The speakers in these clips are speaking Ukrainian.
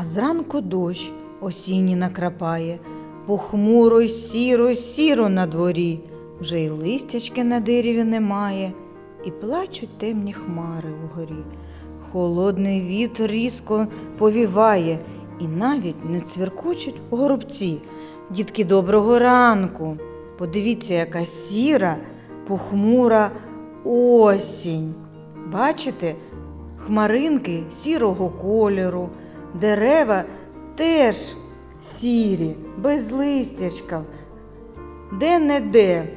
А зранку дощ осінній накрапає, похмуро й сіро, сіро на дворі, вже й листячки на дереві немає, і плачуть темні хмари вгорі. Холодний вітер різко повіває, і навіть не цвіркочуть горобці. Дітки, доброго ранку! Подивіться, яка сіра, похмура осінь. Бачите, хмаринки сірого кольору, дерева теж сірі, без листячка. Де-не-де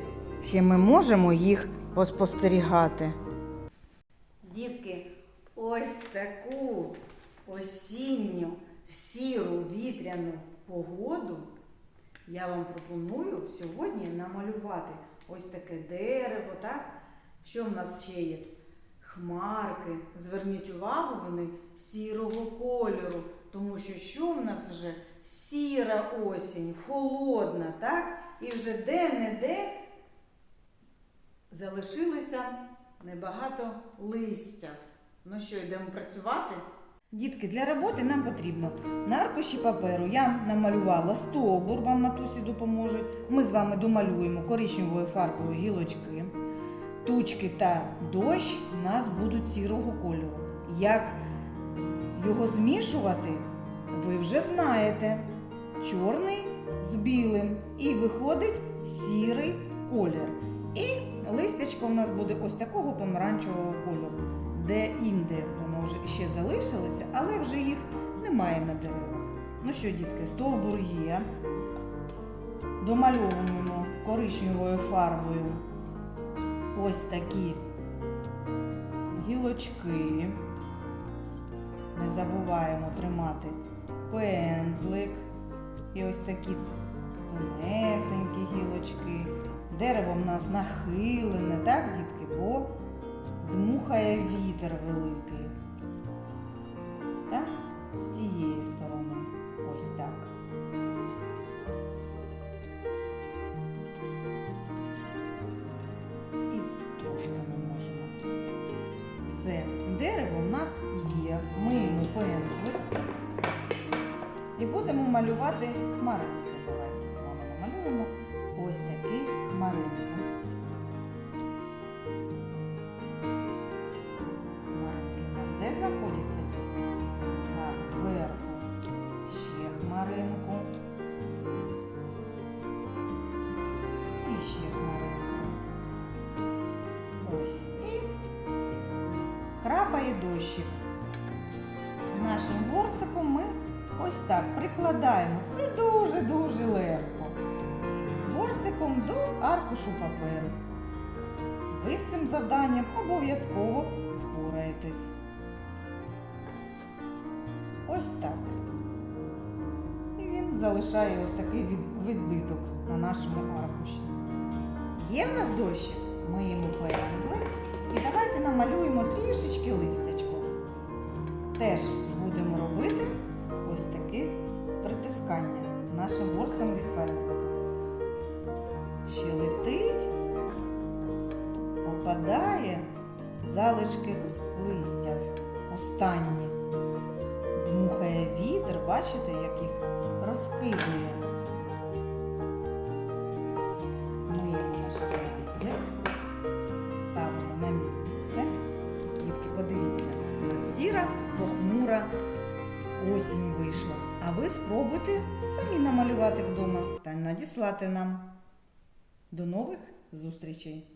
ще ми можемо їх поспостерігати. Дітки, ось таку осінню сіру вітряну погоду я вам пропоную сьогодні намалювати ось таке дерево, так? Що в нас ще є? Хмарки. Зверніть увагу, вони сірого кольору, тому що що в нас вже сіра осінь, холодна, так? І вже де-не-де залишилося небагато листя. Ну що, йдемо працювати? Дітки, для роботи нам потрібно на аркуші паперу я намалювала стовбур, вам матусі допоможуть. Ми з вами домалюємо коричневою фарбою гілочки. Тучки та дощ у нас будуть сірого кольору. Як його змішувати, ви вже знаєте. Чорний з білим. І виходить сірий колір. І листячко у нас буде ось такого помаранчевого кольору. Де інде воно вже ще залишилося, але вже їх немає на деревах. Ну що, дітки, стовбур є. Домальовуємо коричневою фарбою ось такі гілочки. Не забуваємо тримати пензлик і ось такі тонесенькі гілочки. Дерево в нас нахилене, так, дітки, бо дмухає вітер великий. Так? З цієї сторони. Ось так. Дерево в нас є. Миємо пензлик. І будемо малювати хмаринки. Давайте з вами намалюємо ось такі хмаринки. Хмаринки в нас де знаходяться? Так, зверху ще хмаринку. І ще хмаринку. Крапає дощик. Нашим ворсиком ми ось так прикладаємо. Це дуже-дуже легко. Ворсиком до аркушу паперу. Ви з цим завданням обов'язково впораєтесь. Ось так. І він залишає ось такий відбиток на нашому аркуші. Є в нас дощик? Миємо пензлик і давайте намалюємо трішечки листячків. Теж будемо робити ось таке притискання нашим ворсом від пензлика. Ще летить, опадає залишки листя. Останні. Дмухає вітер, бачите, як їх розкидує. Ви спробуйте самі намалювати вдома та надіслати нам. До нових зустрічей!